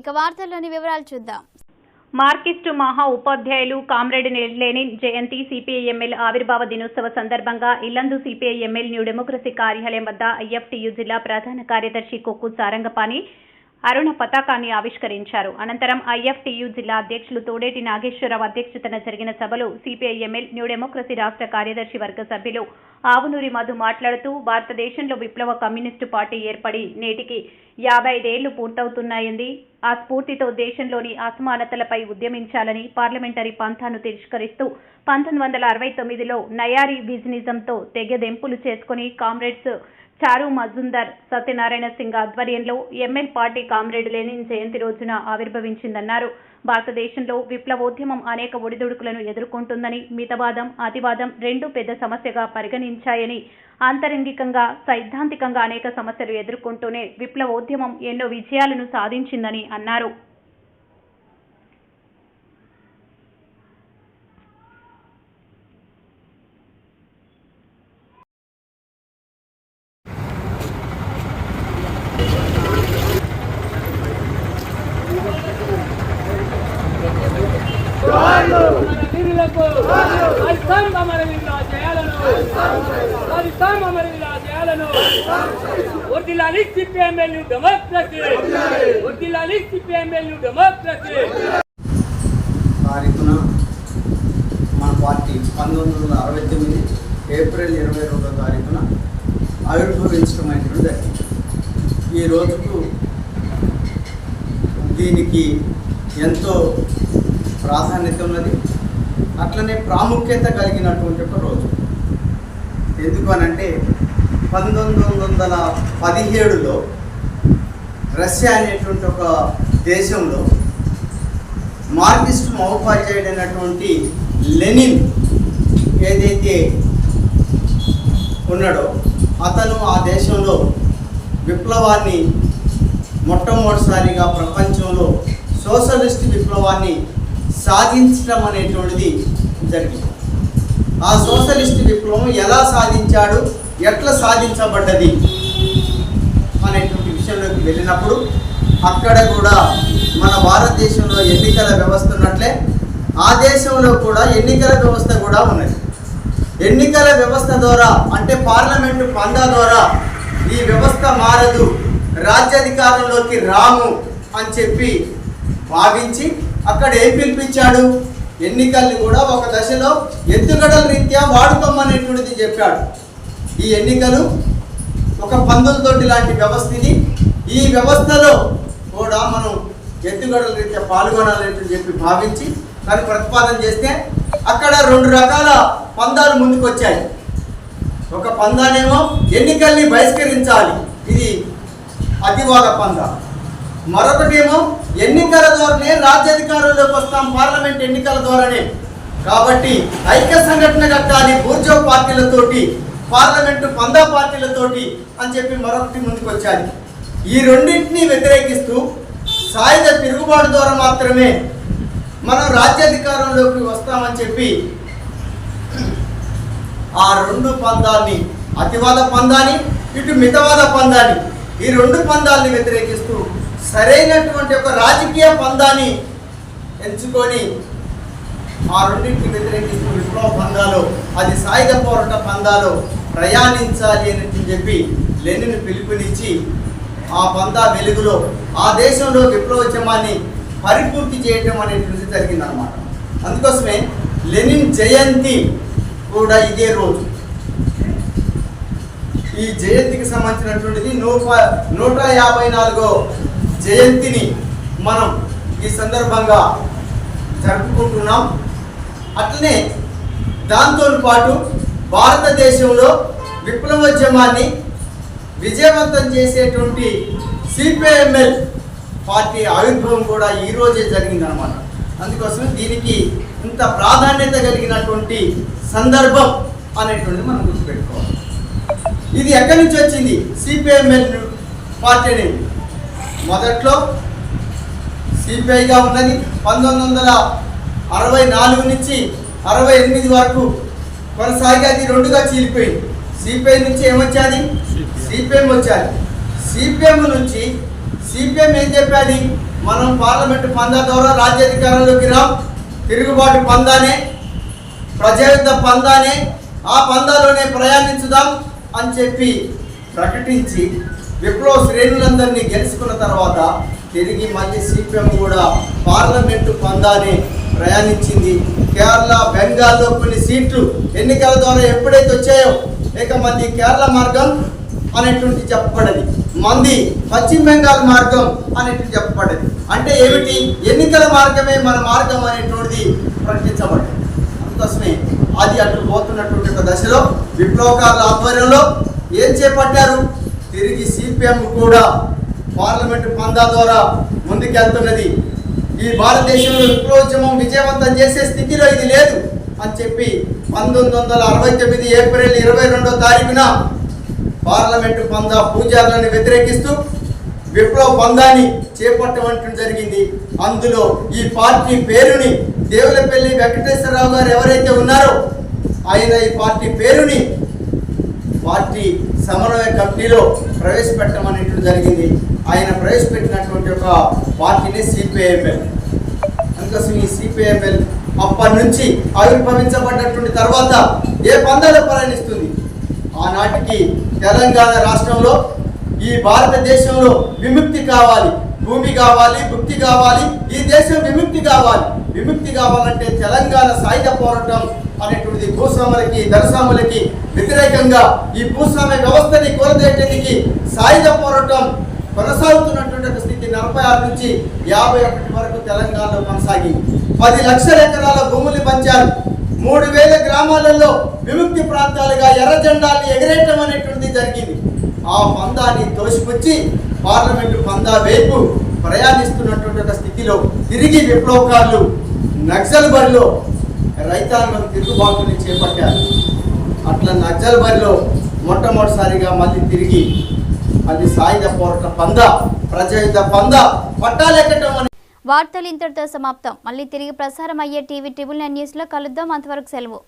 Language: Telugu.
ఇక వార్తల్లోని వివరాలు చూద్దాం. మార్కిస్టు మహా ఉపాధ్యాయులు కామ్రేడ్ లెనిన్ జయంతి సిపిఐఎంఎల్ ఆవిర్భావ దినోత్సవ సందర్భంగా ఇల్లందు సిపిఐఎంఎల్ న్యూ డెమోక్రసీ కార్యాలయం వద్ద ఐఎఫ్టియు జిల్లా ప్రధాన కార్యదర్శి కొక్కు సారంగపాణి అరుణ పతాకాన్ని ఆవిష్కరించారు. అనంతరం ఐఎఫ్టియు జిల్లా అధ్యక్షులు తోడేటి నాగేశ్వరరావు అధ్యక్షతన జరిగిన సభలో సిపిఐఎంఎల్ న్యూ డెమోక్రసీ రాష్ట్ర కార్యదర్శి వర్గ సభ్యులు ఆవునూరి మధు మాట్లాడుతూ భారతదేశంలో విప్లవ కమ్యూనిస్టు పార్టీ ఏర్పడి నేటికి యాభై ఐదేళ్ళు పూర్తవుతున్నాయంది ఆ స్ఫూర్తితో దేశంలోని అసమానతలపై ఉద్యమించాలని పార్లమెంటరీ పంథాను తిరస్కరిస్తూ పంతొమ్మిది వందల అరవై తొమ్మిదిలో నయారీ బిజినిజంతో తెగదెంపులు చేసుకుని కామ్రేడ్స్ చారు మజుందర్ సత్యనారాయణ సింగ్ ఆధ్వర్యంలో ఎంఎల్ పార్టీ కామ్రేడ్ లెనిన్ జయంతి రోజున ఆవిర్భవించిందన్నారు. భారతదేశంలో విప్లవోద్యమం అనేక ఒడిదుడుకులను ఎదుర్కొంటుందని మితవాదం అతివాదం రెండు పెద్ద సమస్యగా పరిగణించాయని ఆంతరంగికంగా సైద్ధాంతికంగా అనేక సమస్యలు ఎదుర్కొంటూనే విప్లవోద్యమం ఎన్నో విజయాలను సాధించిందని అన్నారు. వీరులకు రాజస్థాన్ అమరవీరుల జయాలను రాజస్థాన్ అమరవీరుల జయాలను వర్దిలాలి సిపిఎంఎల్ డెమోక్రసీ వర్దిలాలి సిపిఎంఎల్ డెమోక్రసీ. తారీఖున మన పార్టీ పంతొమ్మిది వందల అరవై తొమ్మిది ఏప్రిల్ ఇరవై రెండో తారీఖున ఆవిర్భవించడం అనేటువంటి ఈ రోజుకు దీనికి ఎంతో ప్రాధాన్యత ఉన్నది. అట్లనే ప్రాముఖ్యత కలిగినటువంటి ఒక రోజు. ఎందుకు అనంటే పంతొమ్మిది వందల పదిహేడులో రష్యా అనేటువంటి ఒక దేశంలో మార్క్సిస్ట్ మహోపాధ్యాయుడు అయినటువంటి లెనిన్ ఏదైతే ఉన్నాడో అతను ఆ దేశంలో విప్లవాన్ని మొట్టమొదటిసారిగా ప్రపంచంలో సోషలిస్ట్ విప్లవాన్ని సాధించడం అనేటువంటిది జరిగింది. ఆ సోషలిస్ట్ విప్లవం ఎలా సాధించాడు? ఎట్లా సాధించబడ్డది? అనేటువంటి విషయంలోకి వెళ్ళినప్పుడు అక్కడ కూడా మన భారతదేశంలో ఎన్నికల వ్యవస్థ ఉన్నట్లే ఆ దేశంలో కూడా ఎన్నికల వ్యవస్థ కూడా ఉన్నది. ఎన్నికల వ్యవస్థ ద్వారా అంటే పార్లమెంటు పందా ద్వారా ఈ వ్యవస్థ మారదు రాజ్యాధికారంలోకి రాము అని చెప్పి భావించి అక్కడ ఏం పిలిపించాడు? ఎన్నికల్ని కూడా ఒక దశలో ఎత్తుగడల రీత్యా వాడుకోమనేటువంటిది చెప్పాడు. ఈ ఎన్నికలు ఒక పందులతోటి లాంటి వ్యవస్థని ఈ వ్యవస్థలో కూడా మనం ఎత్తుగడల రీత్యా పాల్గొనాలని చెప్పి భావించి దాన్ని ప్రతిపాదన చేస్తే అక్కడ రెండు రకాల పందాలు ముందుకు వచ్చాయి ఒక పందానేమో ఎన్నికల్ని బహిష్కరించాలి. ఇది అతివాద పందా. మరొకటేమో ఎన్నికల ద్వారానే రాజ్యాధికారంలోకి వస్తాం పార్లమెంట్ ఎన్నికల ద్వారానే. కాబట్టి ఐక్య సంఘటన కట్టాలి బూర్జో పార్టీలతోటి పార్లమెంటు పందా పార్టీలతోటి అని చెప్పి మరొకటి ముందుకు వచ్చాది ఈ రెండింటిని వ్యతిరేకిస్తూ సాయుధ తిరుగుబాటు ద్వారా మాత్రమే మనం రాజ్యాధికారంలోకి వస్తామని చెప్పి ఆ రెండు పందాల్ని అతివాద పందాన్ని ఇటు మితవాద పందాన్ని ఈ రెండు పందాల్ని వ్యతిరేకిస్తూ సరైనటువంటి ఒక రాజకీయ పందాన్ని ఎంచుకొని ఆ రెండింటికి వ్యతిరేకిస్తూ విప్లవ పందాలో అది సాయుధ పోరాట పందాలో ప్రయాణించాలి అని చెప్పి లెనిన్ పిలుపునిచ్చి ఆ పందా వెలుగులో ఆ దేశంలో విప్లవోద్యమాన్ని పరిపూర్తి చేయటం అనేటువంటిది జరిగిందనమాట అందుకోసమే లెనిన్ జయంతి కూడా ఇదే రోజు. ఈ జయంతికి సంబంధించినటువంటిది నూట నూట యాభై నాలుగో జయంతిని మనం ఈ సందర్భంగా జరుపుకుంటున్నాం. అట్లనే దాంతో పాటు భారతదేశంలో విప్లవోద్యమాన్ని విజయవంతం చేసేటువంటి సిపిఎంఎల్ పార్టీ ఆవిర్భావం కూడా ఈరోజే జరిగింది జరిగిందనమాట అందుకోసం దీనికి ఇంత ప్రాధాన్యత కలిగినటువంటి సందర్భం అనేటువంటిది మనం గుర్తుపెట్టుకోవాలి. ఇది ఎక్కడి నుంచి వచ్చింది? సిపిఎంఎల్ పార్టీ అనేది. మొదట్లో సిపిఐగా ఉందని పంతొమ్మిది వందల అరవై నాలుగు నుంచి అరవై ఎనిమిది వరకు కొనసాగి అది రెండుగా చీలిపోయింది. సిపిఐ నుంచి ఏమొచ్చాది? సిపిఎం వచ్చాది. సిపిఎం నుంచి సిపిఎం ఏం చెప్పాది? మనం పార్లమెంటు పందా ద్వారా రాజ్యాధికారంలోకి రాం తిరుగుబాటు పందానే ప్రజాయుద్ధ పందానే ఆ పందాలోనే ప్రయాణించుదాం అని చెప్పి ప్రకటించి విప్లవ శ్రేణులందరినీ గెలుచుకున్న తర్వాత తిరిగి మళ్ళీ సిపిఎం కూడా పార్లమెంటు పందానే ప్రయాణించింది. కేరళ బెంగాల్లో కొన్ని సీట్లు ఎన్నికల ద్వారా ఎప్పుడైతే వచ్చాయో ఇక మంది కేరళ మార్గం అనేటువంటి చెప్పబడది. మంది పశ్చిమ బెంగాల్ మార్గం అనేటువంటి చెప్పబడది. అంటే ఏమిటి? ఎన్నికల మార్గమే మన మార్గం అనేటువంటిది ప్రకటించబడింది. అందుకోసమే అది అటు పోతున్నటువంటి ఒక దశలో విప్లవకారుల ఆధ్వర్యంలో ఏం చేపట్టారు? తిరిగి సిపిఎం కూడా పార్లమెంటు పందా ద్వారా ముందుకెళ్తున్నది. ఈ భారతదేశంలో విప్లవోద్యమం విజయవంతం చేసే స్థితిలో ఇది లేదు అని చెప్పి పంతొమ్మిది వందల అరవై తొమ్మిది ఏప్రిల్ ఇరవై రెండో తారీఖున పార్లమెంటు పందా పూజారులను వ్యతిరేకిస్తూ విప్లవ పందాన్ని చేపట్టడం జరిగింది. అందులో ఈ పార్టీ పేరుని దేవులపల్లి వెంకటేశ్వరరావు గారు ఎవరైతే ఉన్నారో ఆయన ఈ పార్టీ పేరుని పార్టీ సమన్వయ కమిటీలో ప్రవేశపెట్టమనేటువంటి జరిగింది. ఆయన ప్రవేశపెట్టినటువంటి ఒక పార్టీని సిపిఐఎంఎల్ అందుకోసం ఈ సిపిఐఎంఎల్ అప్పటి నుంచి ఆవిర్భవించబడ్డటువంటి తర్వాత ఏ పందాలు ప్రయాణిస్తుంది ఆనాటికి తెలంగాణ రాష్ట్రంలో ఈ భారతదేశంలో విముక్తి కావాలి భూమి కావాలి భుక్తి కావాలి ఈ దేశం విముక్తి కావాలి. విముక్తి కావాలంటే తెలంగాణ సాయుధ పోరాటం అనేటువంటి భూస్వాములకి దరస్వాములకి వ్యతిరేకంగా ఈ భూస్వామ్య వ్యవస్థని కూలదేయటానికి సాయుధ పోరాటం కొనసాగుతున్నటువంటి స్థితి నలభై ఆరు నుంచి యాభై ఒకటి వరకు తెలంగాణలో కొనసాగింది. పది లక్షల ఎకరాల భూములు పంచారు. మూడు వేల గ్రామాలలో విముక్తి ప్రాంతాలుగా ఎర్ర జెండాల్ని ఎగరేయటం అనేటువంటిది జరిగింది. ఆ పందాన్ని తోసిపుచ్చి పార్లమెంటు పందా వైపు ప్రయాణిస్తున్నటువంటి స్థితిలో తిరిగి విప్లవకారులు నక్సల్ బరిలో రైతాంగం తిరుగుబాటుని చేపట్టారు. అట్లా నక్సల్ బరిలో మొట్టమొదటిసారిగా మళ్ళీ తిరిగి మళ్ళీ సాయుధ పోరాట పంద ప్రజాయుధ పంద పట్టాలెక్కటం అనే వార్తలు ఇంతటితో సమాప్తం. మళ్ళీ తిరిగి ప్రసారం అయ్యే టీవీ ట్రిబుల్ నైన్ న్యూస్లో కలుద్దాం. అంతవరకు సెలవు.